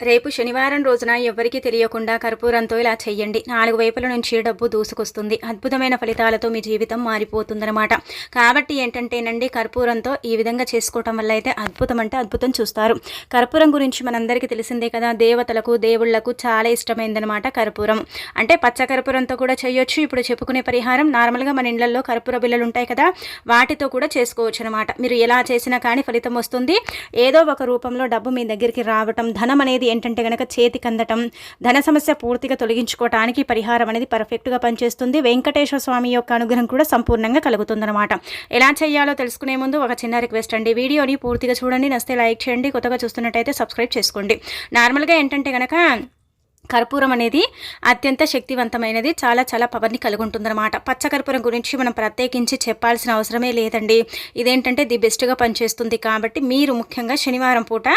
రేపు శనివారం రోజున ఎవరికీ తెలియకుండా కర్పూరంతో ఇలా చెయ్యండి. నాలుగు వైపుల నుంచి డబ్బు దూసుకొస్తుంది. అద్భుతమైన ఫలితాలతో మీ జీవితం మారిపోతుందన్నమాట. కాబట్టి ఏంటంటేనండి కర్పూరంతో ఈ విధంగా చేసుకోవటం వల్ల అయితే అద్భుతం అంటే అద్భుతం చూస్తారు. కర్పూరం గురించి మనందరికీ తెలిసిందే కదా దేవతలకు దేవుళ్ళకు చాలా ఇష్టమైందనమాట కర్పూరం. అంటే పచ్చ కర్పూరంతో కూడా చేయొచ్చు. ఇప్పుడు చెప్పుకునే పరిహారం నార్మల్గా మన ఇళ్ళలో కర్పూర బిల్లలు ఉంటాయి కదా వాటితో కూడా చేసుకోవచ్చు అనమాట మీరు ఎలా చేసినా కానీ ఫలితం వస్తుంది. ఏదో ఒక రూపంలో డబ్బు మీ దగ్గరికి రావటం ధనం అనేది ఏంటంటే కనుక చేతికి అందటం ధన సమస్య పూర్తిగా తొలగించుకోవటానికి పరిహారం అనేది పర్ఫెక్ట్గా పనిచేస్తుంది. వెంకటేశ్వర స్వామి యొక్క అనుగ్రహం కూడా సంపూర్ణంగా కలుగుతుందన్నమాట. ఎలా చేయాలో తెలుసుకునే ముందు ఒక చిన్న రిక్వెస్ట్ అండి. వీడియోని పూర్తిగా చూడండి. నస్తే లైక్ చేయండి. కొత్తగా చూస్తున్నట్టయితే సబ్స్క్రైబ్ చేసుకోండి. నార్మల్గా ఏంటంటే కనుక కర్పూరం అనేది అత్యంత శక్తివంతమైనది. చాలా చాలా పవర్ని కలిగి ఉంటుందన్నమాట పచ్చ కర్పూరం గురించి మనం ప్రత్యేకించి చెప్పాల్సిన అవసరమే లేదండి. ఇదేంటంటే ది బెస్ట్గా పనిచేస్తుంది కాబట్టి మీరు ముఖ్యంగా శనివారం పూట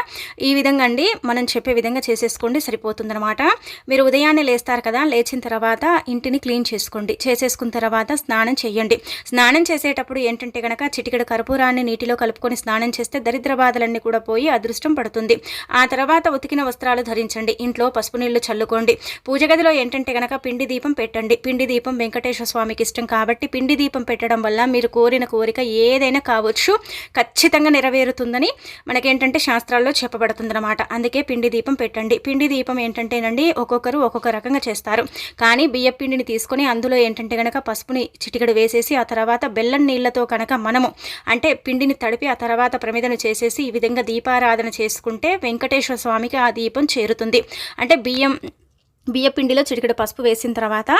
ఈ విధంగా అండి మనం చెప్పే విధంగా చేసేసుకోండి సరిపోతుందన్నమాట. మీరు ఉదయాన్నే లేస్తారు కదా లేచిన తర్వాత ఇంటిని క్లీన్ చేసుకోండి. చేసేసుకున్న తర్వాత స్నానం చేయండి. స్నానం చేసేటప్పుడు ఏంటంటే కనుక చిటికెడు కర్పూరాన్ని నీటిలో కలుపుకొని స్నానం చేస్తే దరిద్ర బాధలన్నీ కూడా పోయి అదృష్టం పడుతుంది. ఆ తర్వాత ఉతికిన వస్త్రాలు ధరించండి. ఇంట్లో పసుపు నీళ్ళు చల్లుకోండి. పూజ గదిలో ఏంటంటే కనుక పిండి దీపం పెట్టండి. పిండి దీపం వెంకటేశ్వర స్వామికి ఇష్టం కాబట్టి పిండి దీపం పెట్టడం వల్ల మీరు కోరిన కోరిక ఏదైనా కావచ్చు ఖచ్చితంగా నెరవేరుతుందని మనకేంటంటే శాస్త్రాల్లో చెప్పబడుతుందన్నమాట. అందుకే పిండి దీపం పెట్టండి. పిండి దీపం ఏంటంటేనండి ఒక్కొక్కరు ఒక్కొక్క రకంగా చేస్తారు. కానీ బియ్య పిండిని తీసుకొని అందులో ఏంటంటే గనక పసుపుని చిటికడు వేసేసి ఆ తర్వాత బెల్లం నీళ్ళతో కనుక మనము అంటే పిండిని తడిపి ఆ తర్వాత ప్రమిదను చేసేసి ఈ విధంగా దీపారాధన చేసుకుంటే వెంకటేశ్వర స్వామికి ఆ దీపం చేరుతుంది. అంటే బియ్యం బియ్యపిండిలో చిటికెడు పసుపు వేసిన తర్వాత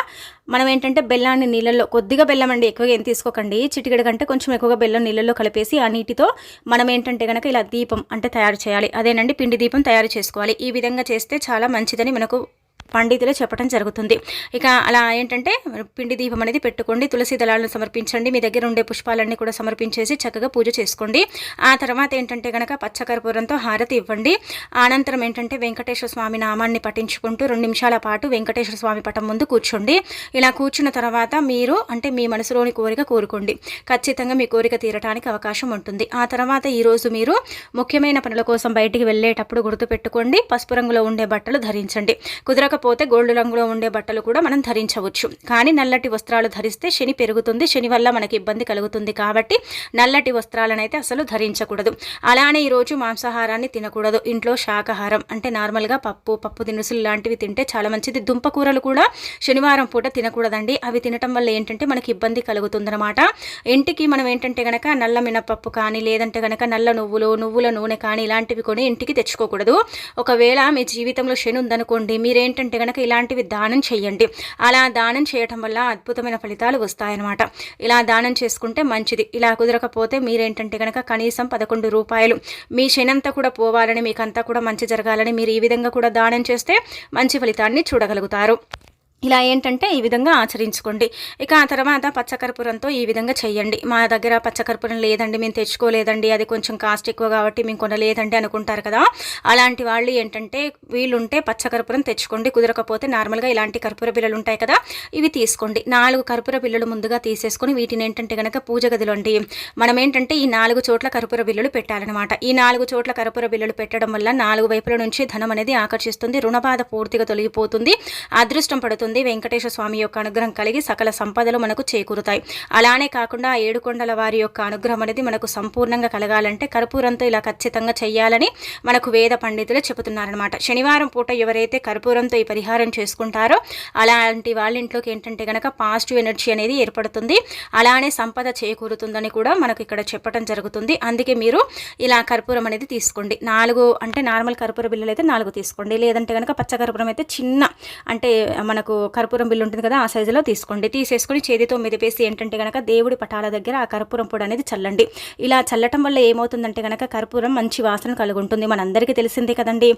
మనం ఏంటంటే బెల్లాన్ని నీళ్ళల్లో కొద్దిగా బెల్లం అండి ఎక్కువగా ఏం తీసుకోకండి. చిటికెడు కంటే కొంచెం ఎక్కువగా బెల్లం నీళ్ళల్లో కలిపేసి ఆ నీటితో మనం ఏంటంటే కనుక ఇలా దీపం అంటే తయారు చేయాలి. అదేనండి పిండి దీపం తయారు చేసుకోవాలి. ఈ విధంగా చేస్తే చాలా మంచిదని మనకు పండితులు చెప్పడం జరుగుతుంది. ఇక అలా ఏంటంటే పిండి దీపం అనేది పెట్టుకోండి తులసి దళాలను సమర్పించండి మీ దగ్గర ఉండే పుష్పాలన్నీ కూడా సమర్పించేసి చక్కగా పూజ చేసుకోండి. ఆ తర్వాత ఏంటంటే కనుక పచ్చకర్పూరంతో హారతి ఇవ్వండి. అనంతరం ఏంటంటే వెంకటేశ్వర స్వామి నామాన్ని పఠించుకుంటూ రెండు నిమిషాల పాటు వెంకటేశ్వర స్వామి పటం ముందు కూర్చోండి. ఇలా కూర్చున్న తర్వాత మీరు అంటే మీ మనసులోని కోరిక కోరుకోండి. ఖచ్చితంగా మీ కోరిక తీరటానికి అవకాశం ఉంటుంది. ఆ తర్వాత ఈరోజు మీరు ముఖ్యమైన పనుల కోసం బయటికి వెళ్ళేటప్పుడు గుర్తుపెట్టుకోండి. పసుపు రంగులో ఉండే బట్టలు ధరించండి. కుదరక లేకపోతే గోల్డ్ రంగులో ఉండే బట్టలు కూడా మనం ధరించవచ్చు. కానీ నల్లటి వస్త్రాలు ధరిస్తే శని పెరుగుతుంది. శని వల్ల మనకి ఇబ్బంది కలుగుతుంది కాబట్టి నల్లటి వస్త్రాలనైతే అసలు ధరించకూడదు. అలానే ఈరోజు మాంసాహారాన్ని తినకూడదు. ఇంట్లో శాకాహారం అంటే నార్మల్గా పప్పు పప్పు దినుసులు లాంటివి తింటే చాలా మంచిది. దుంపకూరలు కూడా శనివారం పూట తినకూడదండి. అవి తినటం వల్ల ఏంటంటే మనకి ఇబ్బంది కలుగుతుందన్నమాట. ఇంటికి మనం ఏంటంటే గనక నల్ల మినపప్పు కానీ లేదంటే గనక నల్ల నువ్వులు నువ్వుల నూనె కానీ ఇలాంటివి కొని ఇంటికి తెచ్చుకోకూడదు. ఒకవేళ మీ జీవితంలో శని ఉందనుకోండి మీరేంటంటే ఉంటే కనుక ఇలాంటివి దానం చేయండి అలా దానం చేయటం వల్ల అద్భుతమైన ఫలితాలు వస్తాయన్నమాట. ఇలా దానం చేసుకుంటే మంచిది. ఇలా కుదరకపోతే మీరేంటంటే కనుక కనీసం పదకొండు రూపాయలు మీ శనంతా కూడా పోవాలని మీకంతా కూడా మంచి జరగాలని మీరు ఈ విధంగా కూడా దానం చేస్తే మంచి ఫలితాన్ని చూడగలుగుతారు. ఇలా ఏంటంటే ఈ విధంగా ఆచరించుకోండి. ఇక ఆ తర్వాత పచ్చకర్పూరంతో ఈ విధంగా చేయండి. మా దగ్గర పచ్చకర్పూరం లేదండి మేము తెచ్చుకోలేదండి అది కొంచెం కాస్ట్ ఎక్కువ కాబట్టి మేము కొనలేదండి అనుకుంటారు కదా. అలాంటి వాళ్ళు ఏంటంటే వీళ్ళుంటే పచ్చకర్పూరం తెచ్చుకోండి. కుదరకపోతే నార్మల్గా ఇలాంటి కర్పూర బిల్లలు ఉంటాయి కదా ఇవి తీసుకోండి. నాలుగు కర్పూర బిల్లలు ముందుగా తీసేసుకొని వీటిని ఏంటంటే కనుక పూజ గదిలో అండి. మనం ఏంటంటే ఈ నాలుగు చోట్ల కర్పూర బిల్లలు పెట్టాలన్నమాట. ఈ నాలుగు చోట్ల కర్పూర బిల్లలు పెట్టడం వల్ల నాలుగు వైపుల నుంచి ధనం అనేది ఆకర్షిస్తుంది రుణబాధ పూర్తిగా తొలగిపోతుంది అదృష్టం పడుతుంది. కలుగుతుంది వెంకటేశ్వర స్వామి యొక్క అనుగ్రహం కలిగి సకల సంపదలు మనకు చేకూరుతాయి. అలానే కాకుండా ఏడుకొండల వారి యొక్క అనుగ్రహం అనేది మనకు సంపూర్ణంగా కలగాలంటే కర్పూరంతో ఇలా ఖచ్చితంగా చేయాలని మనకు వేద పండితులు చెబుతున్నారనమాట శనివారం పూట ఎవరైతే కర్పూరంతో ఈ పరిహారం చేసుకుంటారో అలాంటి వాళ్ళ ఇంట్లోకి ఏంటంటే కనుక పాజిటివ్ ఎనర్జీ అనేది ఏర్పడుతుంది. అలానే సంపద చేకూరుతుందని కూడా మనకు ఇక్కడ చెప్పడం జరుగుతుంది. అందుకే మీరు ఇలా కర్పూరం అనేది తీసుకోండి. నాలుగు అంటే నార్మల్ కర్పూర బిల్లలు అయితే నాలుగు తీసుకోండి. లేదంటే కనుక పచ్చ కర్పూరం అయితే చిన్న అంటే మనకు కర్పూరం బిల్లు ఉంటుంది కదా ఆ సైజులో తీసుకోండి. తీసేసుకొని చేతితో మెదిపేసి ఏంటంటే కనుక దేవుడి పటాల దగ్గర ఆ కర్పూరం పొడి అనేది చల్లండి. ఇలా చల్లటం వల్ల ఏమవుతుందంటే కనుక కర్పూరం మంచి వాసన కలుగుంటుంది. మనందరికీ తెలిసిందే కదండి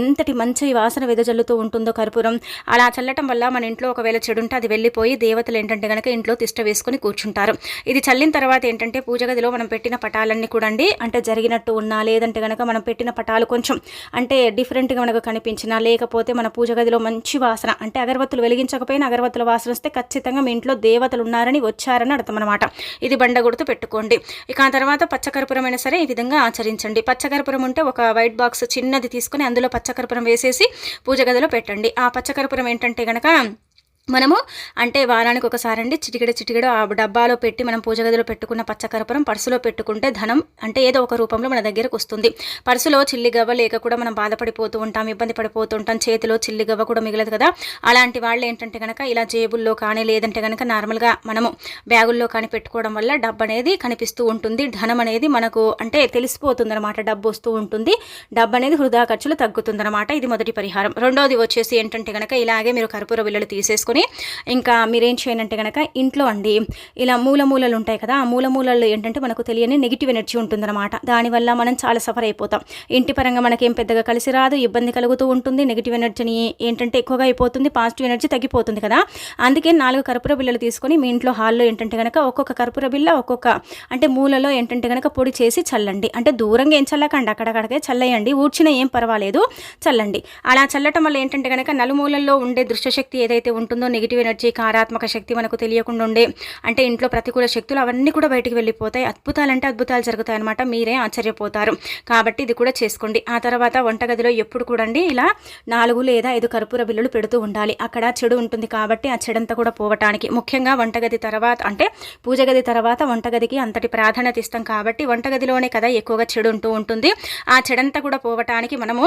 ఎంతటి మంచి వాసన వెదజల్లుతూ ఉంటుందో కర్పూరం. అలా చల్లటం వల్ల మన ఇంట్లో ఒకవేళ చెడుంటే అది వెళ్ళిపోయి దేవతలు ఏంటంటే కనుక ఇంట్లో తిష్ట వేసుకొని కూర్చుంటారు. ఇది చల్లిన తర్వాత ఏంటంటే పూజ గదిలో మనం పెట్టిన పటాలన్నీ కూడా అండి అంటే జరిగినట్టు ఉన్నా లేదంటే కనుక మనం పెట్టిన పటాలు కొంచెం అంటే డిఫరెంట్గా మనకు కనిపించినా లేకపోతే మన పూజ గదిలో మంచి వాసన అంటే అగరబత్తులు వెలిగించకపోయినా అగరవత్తుల వాసన వస్తే ఖచ్చితంగా మీ ఇంట్లో దేవతలు ఉన్నారని వచ్చారని అర్థం అనమాట ఇది బండ గుర్తు పెట్టుకోండి. ఇక ఆ తర్వాత పచ్చకర్పూరం అయినా సరే ఈ విధంగా ఆచరించండి. పచ్చకర్పూరం ఉంటే ఒక వైట్ బాక్స్ చిన్నది తీసుకుని అందులో పచ్చకర్పూరం వేసేసి పూజ గదిలో పెట్టండి. ఆ పచ్చకర్పూరం ఏంటంటే కనుక మనము అంటే వారానికి ఒకసారి అండి చిటికెడ చిటికెడ ఆ డబ్బాలో పెట్టి మనం పూజ గదిలో పెట్టుకున్న పచ్చకరపురం పర్సులో పెట్టుకుంటే ధనం అంటే ఏదో ఒక రూపంలో మన దగ్గరకు వస్తుంది. పర్సులో చిల్లి గవ్వ లేక కూడా మనం బాధపడిపోతూ ఉంటాం ఇబ్బంది పడిపోతూ ఉంటాం చేతిలో చిల్లి గవ్వ కూడా మిగలదు కదా. అలాంటి వాళ్ళు ఏంటంటే కనుక ఇలా జేబుల్లో కానీ లేదంటే కనుక నార్మల్గా మనము బ్యాగుల్లో కానీ పెట్టుకోవడం వల్ల డబ్బు అనేది కనిపిస్తూ ఉంటుంది. ధనం అనేది మనకు అంటే తెలిసిపోతుంది అనమాట డబ్బు వస్తూ ఉంటుంది. డబ్బు అనేది వృధా ఖర్చులు తగ్గుతుందన్నమాట. ఇది మొదటి పరిహారం. రెండోది వచ్చేసి ఏంటంటే కనుక ఇలాగే మీరు కర్పూర విల్లలు తీసేసుకొని ఇంకా మీరేం చేయనంటే కనుక ఇంట్లో అండి ఇలా మూల మూలలు ఉంటాయి కదా ఆ మూల మూలలు ఏంటంటే మనకు తెలియని నెగిటివ్ ఎనర్జీ ఉంటుందన్నమాట. దానివల్ల మనం చాలా సఫర్ అయిపోతాం. ఇంటి పరంగా మనకేం పెద్దగా కలిసి రాదు ఇబ్బంది కలుగుతూ ఉంటుంది. నెగిటివ్ ఎనర్జీని ఏంటంటే ఎక్కువగా అయిపోతుంది పాజిటివ్ ఎనర్జీ తగ్గిపోతుంది కదా. అందుకే నాలుగు కర్పూర బిల్లలు తీసుకొని మీ ఇంట్లో హాల్లో ఏంటంటే కనుక ఒక్కొక్క కర్పూర బిల్ల ఒక్కొక్క అంటే మూలలో ఏంటంటే కనుక పొడి చేసి చల్లండి. అంటే దూరంగా ఏం చల్లకండి అక్కడక్కడికే చల్లేయండి. ఊడ్చిన ఏం పర్వాలేదు చల్లండి. అలా చల్లటం వల్ల ఏంటంటే కనుక నలుమూలల్లో ఉండే దృశ్యశక్తి ఏదైతే ఉంటుందో నెగిటివ్ ఎనర్జీ కారాత్మక శక్తి మనకు తెలియకుండా ఉండే అంటే ఇంట్లో ప్రతికూల శక్తులు అవన్నీ కూడా బయటికి వెళ్ళిపోతాయి. అద్భుతాలు అంటే అద్భుతాలు జరుగుతాయి అనమాట మీరే ఆశ్చర్యపోతారు. కాబట్టి ఇది కూడా చేసుకోండి. ఆ తర్వాత వంటగదిలో ఎప్పుడు కూడా ఇలా నాలుగు లేదా ఐదు కర్పూర బిల్లులు పెడుతూ ఉండాలి. అక్కడ చెడు ఉంటుంది కాబట్టి ఆ చెడంతా కూడా పోవటానికి. ముఖ్యంగా వంటగది తర్వాత అంటే పూజ గది తర్వాత వంటగదికి అంతటి ప్రాధాన్యత ఇస్తాం కాబట్టి వంటగదిలోనే కదా ఎక్కువగా చెడు ఉంటూ ఉంటుంది. ఆ చెడంతా కూడా పోవటానికి మనము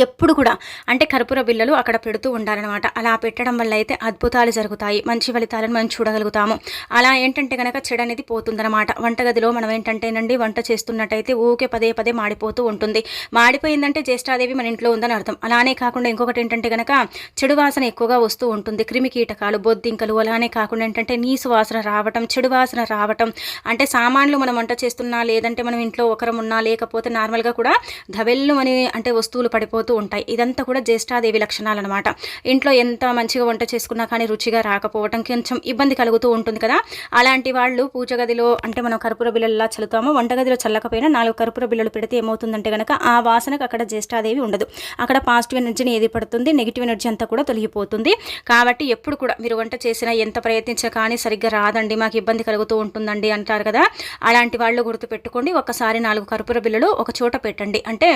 ఎప్పుడు కూడా. అంటే కర్పూర బిళ్ళలు అక్కడ పెడుతూ ఉండాలన్నమాట. అలా పెట్టడం వల్ల అయితే అద్భుతాలు జరుగుతాయి. మంచి ఫలితాలను మనం చూడగలుగుతాము. అలా ఏంటంటే కనుక చెడు అనేది పోతుందన్నమాట. వంటగదిలో మనం ఏంటంటేనండి వంట చేస్తున్నట్టయితే ఊకే పదే పదే మాడిపోతూ ఉంటుంది. మాడిపోయిందంటే జ్యేష్ఠాదేవి మన ఇంట్లో ఉందని అర్థం. అలానే కాకుండా ఇంకొకటి ఏంటంటే కనుక చెడు వాసన ఎక్కువగా వస్తూ ఉంటుంది. క్రిమి కీటకాలు బొద్దింకలు అలానే కాకుండా ఏంటంటే నీసు వాసన రావటం చెడు వాసన రావటం. అంటే సామాన్లు మనం వంట చేస్తున్నా లేదంటే మనం ఇంట్లో ఒకరం ఉన్నా లేకపోతే నార్మల్గా కూడా ధవెల్లు అని అంటే వస్తువులు పడిపో పోతూ ఉంటాయి. ఇదంతా కూడా జ్యేష్ఠాదేవి లక్షణాలు అనమాట ఇంట్లో ఎంత మంచిగా వంట చేసుకున్నా కానీ రుచిగా రాకపోవటం కొంచెం ఇబ్బంది కలుగుతూ ఉంటుంది కదా. అలాంటి వాళ్ళు పూజ గదిలో అంటే మనం కర్పూర బిల్లలా చల్లుతామో వంటగదిలో చల్లకపోయినా నాలుగు కర్పూర బిల్లలు పెడితే ఏమవుతుందంటే కనుక ఆ వాసనకు అక్కడ జ్యేష్ఠాదేవి ఉండదు. అక్కడ పాజిటివ్ ఎనర్జీని ఏది పడుతుంది? నెగిటివ్ ఎనర్జీ అంతా కూడా తొలగిపోతుంది. కాబట్టి ఎప్పుడు కూడా మీరు వంట చేసినా ఎంత ప్రయత్నించినా కానీ సరిగ్గా రాదండి మాకు ఇబ్బంది కలుగుతూ ఉంటుందండి అంటారు కదా. అలాంటి వాళ్ళు గుర్తుపెట్టుకోండి. ఒకసారి నాలుగు కర్పూర బిల్లలు ఒక చోట పెట్టండి. అంటే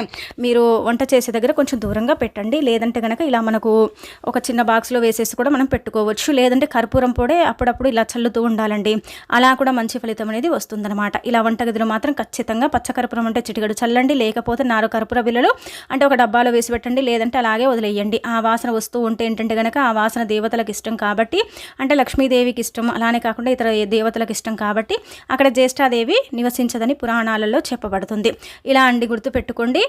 మీరు వంట చేసే దగ్గర దగ్గర కొంచెం దూరంగా పెట్టండి. లేదంటే కనుక ఇలా మనకు ఒక చిన్న బాక్స్లో వేసేసి కూడా మనం పెట్టుకోవచ్చు. లేదంటే కర్పూరం పొడే అప్పుడప్పుడు ఇలా చల్లుతూ ఉండాలండి. అలా కూడా మంచి ఫలితం అనేది వస్తుందన్నమాట. ఇలా వంటగదిలో మాత్రం ఖచ్చితంగా పచ్చకర్పూరం అంటే చిటికడు చల్లండి. లేకపోతే నారు కర్పూర బిల్లలు అంటే ఒక డబ్బాలో వేసి పెట్టండి. లేదంటే అలాగే వదిలేయండి. ఆ వాసన వస్తూ ఉంటే ఏంటంటే కనుక ఆ వాసన దేవతలకు ఇష్టం కాబట్టి అంటే లక్ష్మీదేవికి ఇష్టం అలానే కాకుండా ఇతర దేవతలకు ఇష్టం కాబట్టి అక్కడ జ్యేష్ఠాదేవి నివసించదని పురాణాలలో చెప్పబడుతుంది. ఇలా అండి గుర్తుపెట్టుకోండి.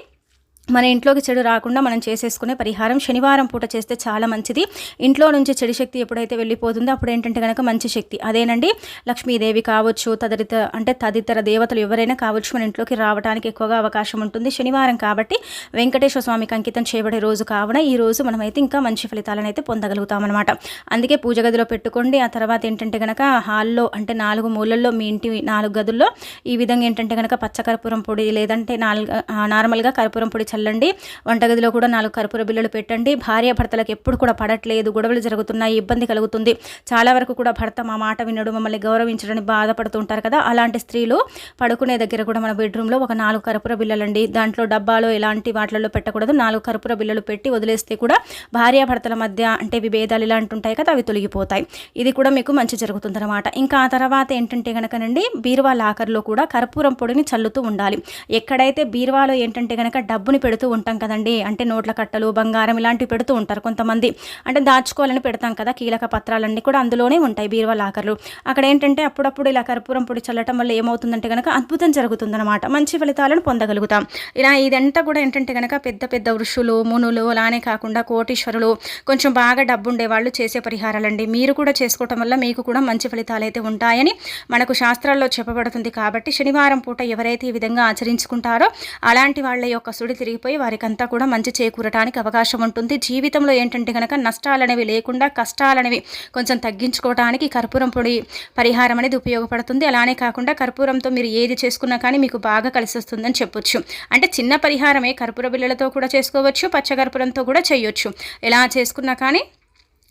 మన ఇంట్లోకి చెడు రాకుండా మనం చేసేసుకునే పరిహారం శనివారం పూట చేస్తే చాలా మంచిది. ఇంట్లో నుంచి చెడు శక్తి ఎప్పుడైతే వెళ్ళిపోతుందో అప్పుడు ఏంటంటే కనుక మంచి శక్తి. అదేనండి లక్ష్మీదేవి కావచ్చు తదిత అంటే తదితర దేవతలు ఎవరైనా కావచ్చు మన ఇంట్లోకి రావడానికి ఎక్కువగా అవకాశం ఉంటుంది శనివారం కాబట్టి. వెంకటేశ్వర స్వామికి అంకితం చేయబడే రోజు కావున ఈ రోజు మనమైతే ఇంకా మంచి ఫలితాలను అయితే పొందగలుగుతామన్నమాట అందుకే పూజ గదిలో పెట్టుకోండి. ఆ తర్వాత ఏంటంటే కనుక హాల్లో అంటే నాలుగు మూలల్లో మీ ఇంటి నాలుగు గదుల్లో ఈ విధంగా ఏంటంటే కనుక పచ్చకర్పూరం పొడి లేదంటే నాలుగు నార్మల్గా కర్పూరం పొడి చల్లండి వంటగదిలో కూడా నాలుగు కర్పూర బిల్లలు పెట్టండి. భార్య భర్తలకు ఎప్పుడు కూడా పడట్లేదు. గొడవలు జరుగుతున్నాయి. ఇబ్బంది కలుగుతుంది. చాలా వరకు కూడా భర్త మా మాట వినడు. మమ్మల్ని గౌరవించడానికి బాధపడుతూ ఉంటారు కదా. అలాంటి స్త్రీలు పడుకునే దగ్గర కూడా మన బెడ్రూమ్లో ఒక నాలుగు కర్పూర బిల్లలండి దాంట్లో డబ్బాలో ఎలాంటి వాటిలలో పెట్టకూడదు. నాలుగు కర్పూర బిల్లలు పెట్టి వదిలేస్తే కూడా భార్యాభర్తల మధ్య అంటే విభేదాలు ఇలాంటి ఉంటాయి కదా. అవి తొలగిపోతాయి. ఇది కూడా మీకు మంచి జరుగుతుందన్నమాట. ఇంకా ఆ తర్వాత ఏంటంటే కనుకనండి బీరువా లాకర్లో కూడా కర్పూరం పొడిని చల్లుతూ ఉండాలి. ఎక్కడైతే బీరువాలో ఏంటంటే కనుక డబ్బుని పెడుతూ ఉంటాం కదండి. అంటే నోట్ల కట్టలు బంగారం ఇలాంటివి పెడుతూ ఉంటారు కొంతమంది. అంటే దాచుకోవాలని పెడతాం కదా కీలక పత్రాలన్నీ కూడా అందులోనే ఉంటాయి బీరువా లాకర్లు. అక్కడ ఏంటంటే అప్పుడప్పుడు ఇలా కర్పూరం పొడి చల్లటం వల్ల ఏమవుతుందంటే కనుక అద్భుతం జరుగుతుందన్నమాట. మంచి ఫలితాలను పొందగలుగుతాం. ఇలా ఇదంతా కూడా ఏంటంటే కనుక పెద్ద పెద్ద ఋషులు మునులు అలానే కాకుండా కోటీశ్వరులు కొంచెం బాగా డబ్బు ఉండేవాళ్ళు చేసే పరిహారాలండి. మీరు కూడా చేసుకోవటం వల్ల మీకు కూడా మంచి ఫలితాలు అయితే ఉంటాయని మనకు శాస్త్రాల్లో చెప్పబడుతుంది కాబట్టి శనివారం పూట ఎవరైతే ఈ విధంగా ఆచరించుకుంటారో అలాంటి వాళ్ళ యొక్క సుడి తిరిగిపోయి వారికంతా కూడా మంచి చేకూరటానికి అవకాశం ఉంటుంది. జీవితంలో ఏంటంటే కనుక నష్టాలనేవి లేకుండా కష్టాలనేవి కొంచెం తగ్గించుకోవడానికి కర్పూరం పొడి పరిహారం అనేది ఉపయోగపడుతుంది. అలానే కాకుండా కర్పూరంతో మీరు ఏది చేసుకున్నా కానీ మీకు బాగా కలిసి వస్తుందని చెప్పొచ్చు. అంటే చిన్న పరిహారమే కర్పూర బిళ్ళలతో కూడా చేసుకోవచ్చు పచ్చకర్పూరంతో కూడా చేయొచ్చు. ఎలా చేసుకున్నా కానీ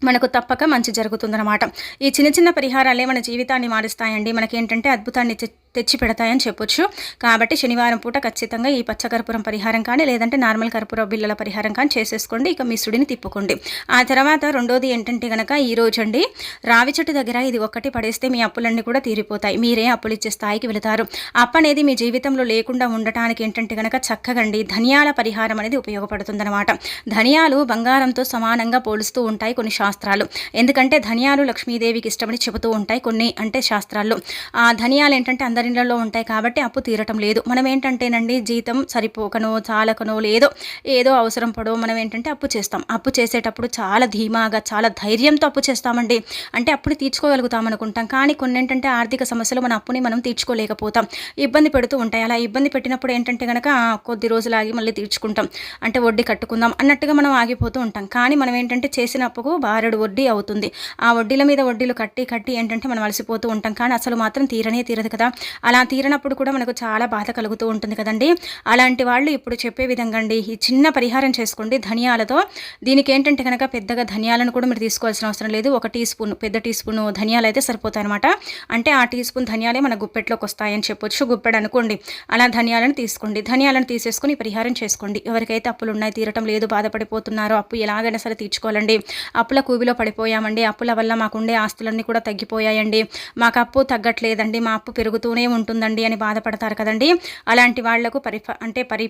మనకు తప్పక మంచి జరుగుతుందన్నమాట. ఈ చిన్న చిన్న పరిహారాలే మన జీవితాన్ని మారుస్తాయండి? మనకి ఏంటంటే అద్భుతాన్ని తెచ్చి పెడతాయని చెప్పొచ్చు. కాబట్టి శనివారం పూట ఖచ్చితంగా ఈ పచ్చకర్పూరం పరిహారం కానీ లేదంటే నార్మల్ కర్పూర బిల్లల పరిహారం కానీ చేసేసుకోండి. ఇక మిశ్రుడిని తిప్పుకోండి. ఆ తర్వాత రెండోది ఏంటంటే కనుక ఈరోజు అండి రావి చెట్టు దగ్గర ఇది ఒక్కటి పడేస్తే మీ అప్పులన్నీ కూడా తీరిపోతాయి. మీరే అప్పులు ఇచ్చే స్థాయికి వెళతారు. అప్పు అనేది మీ జీవితంలో లేకుండా ఉండటానికి ఏంటంటే కనుక చక్కగండి. ధనియాల పరిహారం అనేది ఉపయోగపడుతుందన్నమాట. ధనియాలు బంగారంతో సమానంగా పోలుస్తూ ఉంటాయి కొన్ని శాస్త్రాలు. ఎందుకంటే ధనియాలు లక్ష్మీదేవికి ఇష్టమని చెబుతూ ఉంటాయి కొన్ని అంటే శాస్త్రాల్లో. ఆ ధనియాలు ఏంటంటే అందరి అందరిలో ఉంటాయి కాబట్టి అప్పు తీరటం లేదు. మనం ఏంటంటేనండి జీతం సరిపోకనో చాలకనో లేదో ఏదో అవసరం పడో మనం ఏంటంటే అప్పు చేస్తాం. అప్పు చేసేటప్పుడు చాలా ధీమాగా చాలా ధైర్యంతో అప్పు చేస్తామండి. అంటే అప్పుడు తీర్చుకోగలుగుతాం అనుకుంటాం. కానీ కొన్ని ఏంటంటే ఆర్థిక సమస్యలు మన అప్పుని మనం తీర్చుకోలేకపోతాం. ఇబ్బంది పెడుతూ ఉంటాయి. అలా ఇబ్బంది పెట్టినప్పుడు ఏంటంటే కనుక కొద్ది రోజులు ఆగి మళ్ళీ తీర్చుకుంటాం. అంటే వడ్డీ కట్టుకుందాం అన్నట్టుగా మనం ఆగిపోతూ ఉంటాం. కానీ మనం ఏంటంటే చేసిన అప్పుకు బారెడు వడ్డీ అవుతుంది. ఆ వడ్డీల మీద వడ్డీలు కట్టి కట్టి ఏంటంటే మనం అలసిపోతూ ఉంటాం. కానీ అసలు మాత్రం తీరనే తీరదు కదా. అలా తీరనప్పుడు కూడా మనకు చాలా బాధ కలుగుతూ ఉంటుంది కదండి. అలాంటి వాళ్ళు ఇప్పుడు చెప్పే విధంగా అండి ఈ చిన్న పరిహారం చేసుకోండి ధనియాలతో. దీనికి ఏంటంటే కనుక పెద్దగా ధనియాలను కూడా మీరు తీసుకోవాల్సిన అవసరం లేదు. ఒక టీ స్పూన్ పెద్ద టీ స్పూన్ ధనియాలు అయితే సరిపోతాయి అనమాట అంటే ఆ టీ స్పూన్ ధనియాలే మన గుప్పెట్లోకి వస్తాయని చెప్పొచ్చు. గుప్పెడు అనుకోండి అలా ధనియాలను తీసుకోండి. ధనియాలను తీసేసుకుని పరిహారం చేసుకోండి. ఎవరికైతే అప్పులు ఉన్నాయి తీరటం లేదు బాధపడిపోతున్నారో అప్పు ఎలాగైనా సరే తీర్చుకోవాలండి. అప్పుల కూబిలో పడిపోయామండి. అప్పుల వల్ల మాకుండే ఆస్తులన్నీ కూడా తగ్గిపోయాయండి. మాకు అప్పు తగ్గట్లేదండి. మా అప్పు పెరుగుతూనే బాగానే ఉంటుందండి అని బాధపడతారు కదండి? అలాంటి వాళ్ళకు పరి అంటే పరి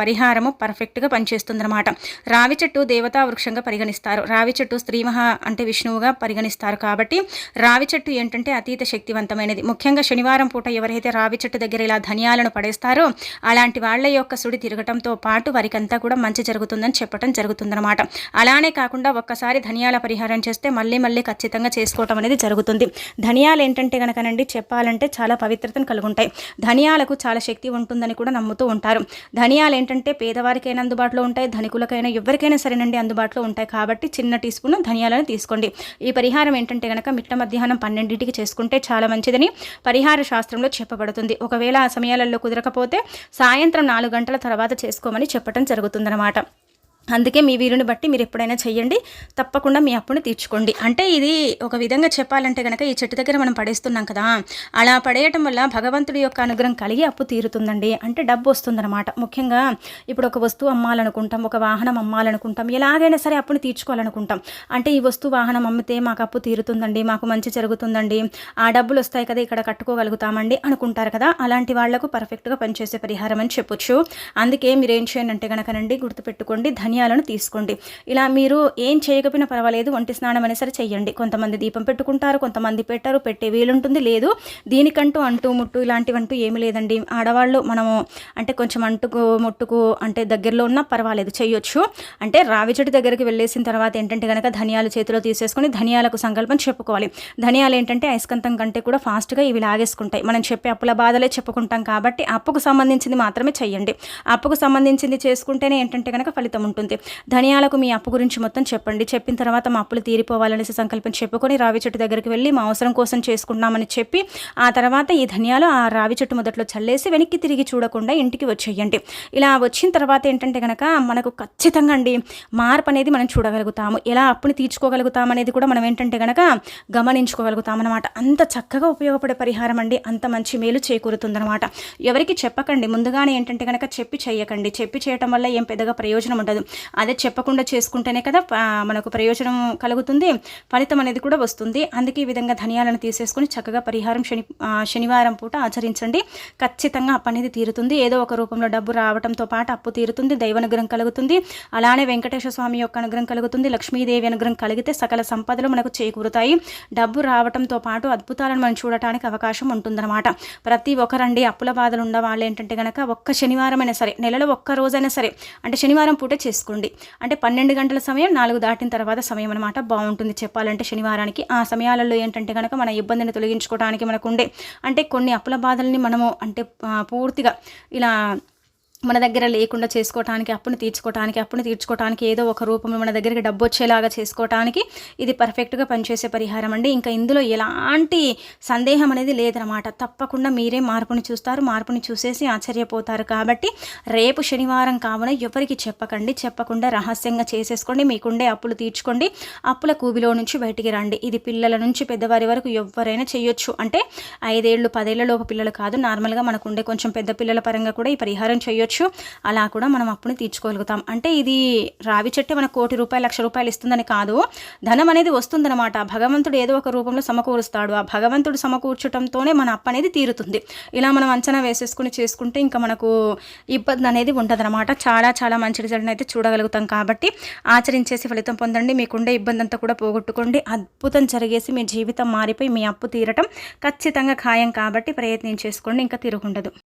పరిహారము పర్ఫెక్ట్గా పనిచేస్తుందన్నమాట. రావి చెట్టు దేవతా వృక్షంగా పరిగణిస్తారు. రావి చెట్టు స్త్రీ మహా అంటే విష్ణువుగా పరిగణిస్తారు కాబట్టి రావి చెట్టు ఏంటంటే అతీత శక్తివంతమైనది. ముఖ్యంగా శనివారం పూట ఎవరైతే రావి చెట్టు దగ్గర ఇలా ధనియాలను పడేస్తారో అలాంటి వాళ్ళ యొక్క సుడి తిరగటంతో పాటు వారికంతా కూడా మంచి జరుగుతుందని చెప్పడం జరుగుతుందన్నమాట. అలానే కాకుండా ఒక్కసారి ధనియాల పరిహారం చేస్తే మళ్ళీ మళ్ళీ ఖచ్చితంగా చేసుకోవటం అనేది జరుగుతుంది. ధనియాలు ఏంటంటే కనుకనండి చెప్పాలంటే చాలా పవిత్ర భద్రతను కలిగి ఉంటాయి ధనియాలకు చాలా శక్తి ఉంటుందని కూడా నమ్ముతూ ఉంటారు. ధనియాలు ఏంటంటే పేదవారికైనా అందుబాటులో ఉంటాయి ధనికులకైనా ఎవరికైనా సరేనండి అందుబాటులో ఉంటాయి. కాబట్టి చిన్న టీ స్పూన్ ధనియాలను తీసుకోండి. ఈ పరిహారం ఏంటంటే కనుక మిట్ట మధ్యాహ్నం పన్నెండింటికి చేసుకుంటే చాలా మంచిదని పరిహార శాస్త్రంలో చెప్పబడుతుంది. ఒకవేళ ఆ సమయాలలో కుదరకపోతే సాయంత్రం నాలుగు గంటల తర్వాత చేసుకోమని చెప్పడం జరుగుతుందన్నమాట. అందుకే మీ వీలుని బట్టి మీరు ఎప్పుడైనా చెయ్యండి. తప్పకుండా మీ అప్పుని తీర్చుకోండి. అంటే ఇది ఒక విధంగా చెప్పాలంటే కనుక ఈ చెట్టు దగ్గర మనం పడేస్తున్నాం కదా అలా పడేయటం వల్ల భగవంతుడి యొక్క అనుగ్రహం కలిగి అప్పు తీరుతుందండి. అంటే డబ్బు వస్తుందన్నమాట. ముఖ్యంగా ఇప్పుడు ఒక వస్తువు అమ్మాలనుకుంటాం ఒక వాహనం అమ్మాలనుకుంటాం ఎలాగైనా సరే అప్పుని తీర్చుకోవాలనుకుంటాం. అంటే ఈ వస్తువు వాహనం అమ్మితే మాకు అప్పు తీరుతుందండి మాకు మంచి జరుగుతుందండి ఆ డబ్బులు వస్తాయి కదా ఇక్కడ కట్టుకోగలుగుతామండి అనుకుంటారు కదా అలాంటి వాళ్ళకు పర్ఫెక్ట్గా పనిచేసే పరిహారం అని చెప్పొచ్చు. అందుకే మీరు ఏం చేయండి అంటే కనుకనండి గుర్తుపెట్టుకోండి. ధన్య ధనియాలను తీసుకోండి. ఇలా మీరు ఏం చేయకపోయినా పర్వాలేదు ఒంటి స్నానం అయినా సరే చేయండి కొంతమంది దీపం పెట్టుకుంటారు కొంతమంది పెట్టారు పెట్టే వీలుంటుంది. లేదు దీనికంటూ అంటూ ముట్టు ఇలాంటివంటూ ఏమి లేదండి. ఆడవాళ్ళు మనము అంటే కొంచెం అంటుకు ముట్టుకు అంటే దగ్గరలో ఉన్నా పర్వాలేదు చేయొచ్చు అంటే రావి చెట్టు దగ్గరికి వెళ్ళేసిన తర్వాత ఏంటంటే కనుక ధనియాలు చేతిలో తీసేసుకొని ధనియాలకు సంకల్పం చెప్పుకోవాలి. ధనియాలు ఏంటంటే అయస్కంతం కంటే కూడా ఫాస్ట్గా ఇవి లాగేసుకుంటాయి. మనం చెప్పే అప్పుల బాధలే చెప్పుకుంటాం కాబట్టి అప్పుకు సంబంధించింది మాత్రమే చెయ్యండి. అప్పుకు సంబంధించింది చేసుకుంటేనే ఏంటంటే కనుక ఫలితం ఉంటుంది. ఉంటుంది ధనియాలకు మీ అప్పు గురించి మొత్తం చెప్పండి. చెప్పిన తర్వాత మా అప్పులు తీరిపోవాలనేసి సంకల్పం చెప్పుకొని రావి చెట్టు దగ్గరికి వెళ్ళి మా అవసరం కోసం చేసుకుంటున్నామని చెప్పి ఆ తర్వాత ఈ ధనియాలు ఆ రావి చెట్టు మొదట్లో చల్లేసి వెనక్కి తిరిగి చూడకుండా ఇంటికి వచ్చేయండి. ఇలా వచ్చిన తర్వాత ఏంటంటే కనుక మనకు ఖచ్చితంగా అండి మార్పు అనేది మనం చూడగలుగుతాము. ఎలా అప్పుని తీర్చుకోగలుగుతాం అనేది కూడా మనం ఏంటంటే కనుక గమనించుకోగలుగుతాం అనమాట అంత చక్కగా ఉపయోగపడే పరిహారం అండి. అంత మంచి మేలు చేకూరుతుందనమాట ఎవరికి చెప్పకండి. ముందుగానే ఏంటంటే కనుక చెప్పి చేయకండి. చెప్పి చేయటం వల్ల ఏం పెద్దగా ప్రయోజనం ఉండదు. అదే చెప్పకుండా చేసుకుంటేనే కదా మనకు ప్రయోజనం కలుగుతుంది ఫలితం అనేది కూడా వస్తుంది. అందుకే ఈ విధంగా ధనియాలను తీసేసుకొని చక్కగా పరిహారం శని శనివారం పూట ఆచరించండి. ఖచ్చితంగా అప్పు అనేది తీరుతుంది. ఏదో ఒక రూపంలో డబ్బు రావడంతో పాటు అప్పు తీరుతుంది దైవానుగ్రహం కలుగుతుంది. అలానే వెంకటేశ్వర స్వామి యొక్క అనుగ్రహం కలుగుతుంది. లక్ష్మీదేవి అనుగ్రహం కలిగితే సకల సంపదలు మనకు చేకూరుతాయి. డబ్బు రావడంతో పాటు అద్భుతాలను మనం చూడటానికి అవకాశం ఉంటుందన్నమాట. ప్రతి ఒక్కరండి అప్పుల బాధలు ఉన్న వాళ్ళు ఏంటంటే కనుక ఒక్క శనివారం అయినా సరే నెలలో ఒక్క రోజైనా సరే అంటే శనివారం పూట చేసి చేసుకోండి. అంటే పన్నెండు గంటల సమయం నాలుగు దాటిన తర్వాత సమయం అనమాట బాగుంటుంది చెప్పాలంటే శనివారానికి. ఆ సమయాలలో ఏంటంటే కనుక మన ఇబ్బందిని తొలగించుకోవడానికి మనకు ఉండే అంటే కొన్ని అప్పుల బాధల్ని మనము అంటే పూర్తిగా ఇలా మన దగ్గర లేకుండా చేసుకోవటానికి అప్పును తీర్చుకోవటానికి అప్పును తీర్చుకోవటానికి ఏదో ఒక రూపంలో మన దగ్గరికి డబ్బు వచ్చేలాగా చేసుకోవటానికి ఇది పర్ఫెక్ట్గా పనిచేసే పరిహారం అండి. ఇంకా ఇందులో ఎలాంటి సందేహం అనేది లేదనమాట. తప్పకుండా మీరే మార్పుని చూస్తారు మార్పుని చూసేసి ఆశ్చర్యపోతారు కాబట్టి రేపు శనివారం కావున ఎవరికి చెప్పకండి చెప్పకుండా రహస్యంగా చేసేసుకోండి మీకుండే అప్పులు తీర్చుకోండి అప్పుల కూబిలో నుంచి బయటికి రండి. ఇది పిల్లల నుంచి పెద్దవారి వరకు ఎవరైనా చేయొచ్చు. అంటే ఐదేళ్ళు పదేళ్ళలోపు పిల్లలు కాదు నార్మల్గా మనకుండే కొంచెం పెద్ద పిల్లల పరంగా కూడా ఈ పరిహారం చేయొచ్చు. అలా కూడా మనం అప్పుని తీర్చుకోగలుగుతాం. అంటే ఇది రావి చెట్టు మనకు కోటి రూపాయలు లక్ష రూపాయలు ఇస్తుందని కాదు. ధనం అనేది వస్తుందన్నమాట. భగవంతుడు ఏదో ఒక రూపంలో సమకూరుస్తాడు. ఆ భగవంతుడు సమకూర్చడంతోనే మన అప్పు అనేది తీరుతుంది. ఇలా మనం అంచనా వేసేసుకుని చేసుకుంటే ఇంకా మనకు ఇబ్బంది అనేది ఉండదన్నమాట. చాలా చాలా మంచి రిజల్ట్ అయితే చూడగలుగుతాం కాబట్టి ఆచరించేసి ఫలితం పొందండి. మీకుండే ఇబ్బంది అంతా కూడా పోగొట్టుకోండి. అద్భుతం జరిగేసి మీ జీవితం మారిపోయి మీ అప్పు తీరటం ఖచ్చితంగా ఖాయం కాబట్టి ప్రయత్నం చేసుకోండి. ఇంకా తిరుగుండదు